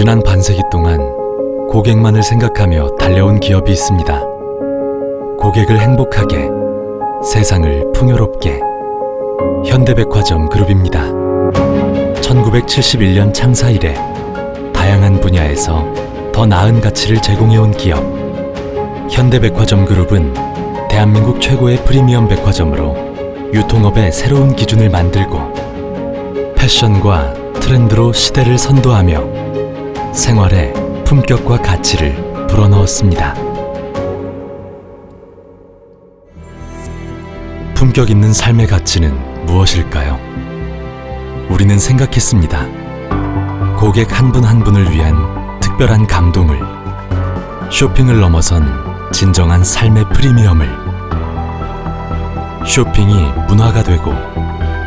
지난 반세기 동안 고객만을 생각하며 달려온 기업이 있습니다. 고객을 행복하게, 세상을 풍요롭게. 현대백화점 그룹입니다. 1971년 창사 이래 다양한 분야에서 더 나은 가치를 제공해온 기업. 현대백화점 그룹은 대한민국 최고의 프리미엄 백화점으로 유통업의 새로운 기준을 만들고 패션과 트렌드로 시대를 선도하며 생활에 품격과 가치를 불어넣었습니다. 품격 있는 삶의 가치는 무엇일까요? 우리는 생각했습니다. 고객 한분한 분을 위한 특별한 감동을, 쇼핑을 넘어선 진정한 삶의 프리미엄을, 쇼핑이 문화가 되고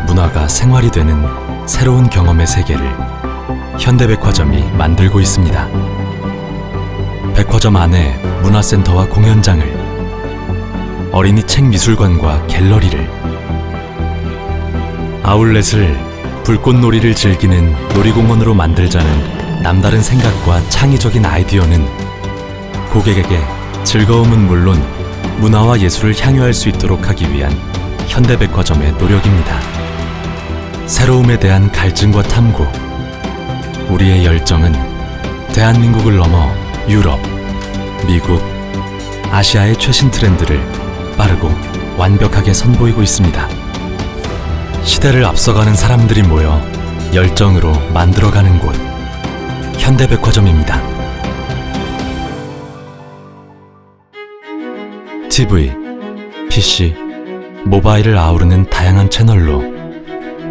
문화가 생활이 되는 새로운 경험의 세계를 현대백화점이 만들고 있습니다. 백화점 안에 문화센터와 공연장을, 어린이 책 미술관과 갤러리를, 아울렛을 불꽃놀이를 즐기는 놀이공원으로 만들자는 남다른 생각과 창의적인 아이디어는 고객에게 즐거움은 물론 문화와 예술을 향유할 수 있도록 하기 위한 현대백화점의 노력입니다. 새로움에 대한 갈증과 탐구, 우리의 열정은 대한민국을 넘어 유럽, 미국, 아시아의 최신 트렌드를 빠르고 완벽하게 선보이고 있습니다. 시대를 앞서가는 사람들이 모여 열정으로 만들어가는 곳, 현대백화점입니다. TV, PC, 모바일을 아우르는 다양한 채널로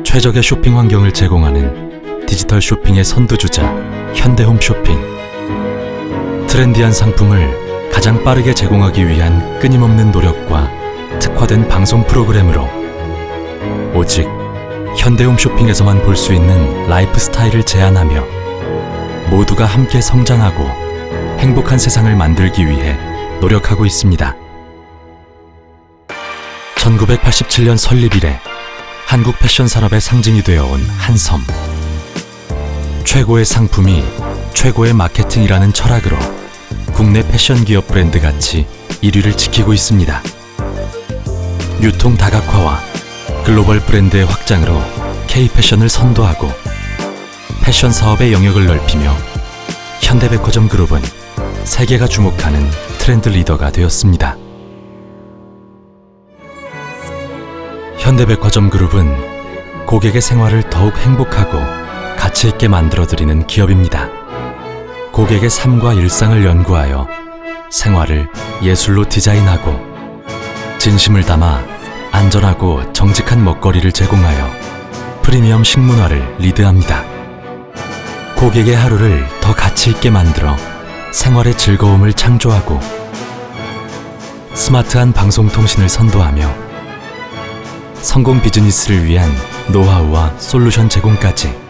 최적의 쇼핑 환경을 제공하는 디지털 쇼핑의 선두주자 현대홈 쇼핑. 트렌디한 상품을 가장 빠르게 제공하기 위한 끊임없는 노력과 특화된 방송 프로그램으로 오직 현대홈 쇼핑에서만 볼 수 있는 라이프 스타일을 제안하며 모두가 함께 성장하고 행복한 세상을 만들기 위해 노력하고 있습니다. 1987년 설립 이래 한국 패션 산업의 상징이 되어 온 한섬. 최고의 상품이 최고의 마케팅이라는 철학으로 국내 패션 기업 브랜드 가치 1위를 지키고 있습니다. 유통 다각화와 글로벌 브랜드의 확장으로 K 패션을 선도하고 패션 사업의 영역을 넓히며 현대백화점 그룹은 세계가 주목하는 트렌드 리더가 되었습니다. 현대백화점 그룹은 고객의 생활을 더욱 행복하고 가치 있게 만들어 드리는 기업입니다. 고객의 삶과 일상을 연구하여 생활을 예술로 디자인하고 진심을 담아 안전하고 정직한 먹거리를 제공하여 프리미엄 식문화를 리드합니다. 고객의 하루를 더 가치 있게 만들어 생활의 즐거움을 창조하고 스마트한 방송통신을 선도하며 성공 비즈니스를 위한 노하우와 솔루션 제공까지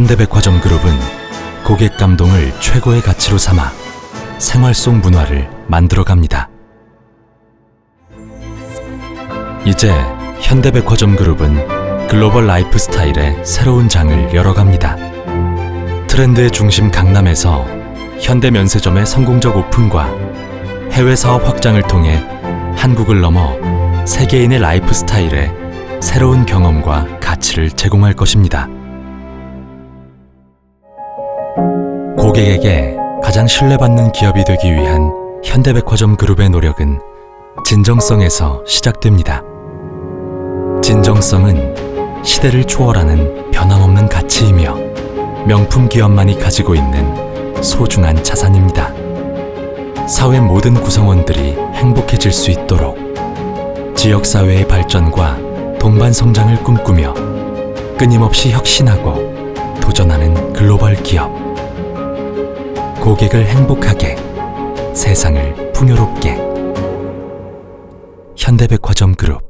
현대백화점 그룹은 고객 감동을 최고의 가치로 삼아 생활 속 문화를 만들어 갑니다. 이제 현대백화점 그룹은 글로벌 라이프 스타일의 새로운 장을 열어갑니다. 트렌드의 중심 강남에서 현대 면세점의 성공적 오픈과 해외 사업 확장을 통해 한국을 넘어 세계인의 라이프 스타일에 새로운 경험과 가치를 제공할 것입니다. 고객에게 가장 신뢰받는 기업이 되기 위한 현대백화점 그룹의 노력은 진정성에서 시작됩니다. 진정성은 시대를 초월하는 변함없는 가치이며 명품 기업만이 가지고 있는 소중한 자산입니다. 사회 모든 구성원들이 행복해질 수 있도록 지역사회의 발전과 동반 성장을 꿈꾸며 끊임없이 혁신하고 도전하는 글로벌 기업. 고객을 행복하게, 세상을 풍요롭게. 현대백화점 그룹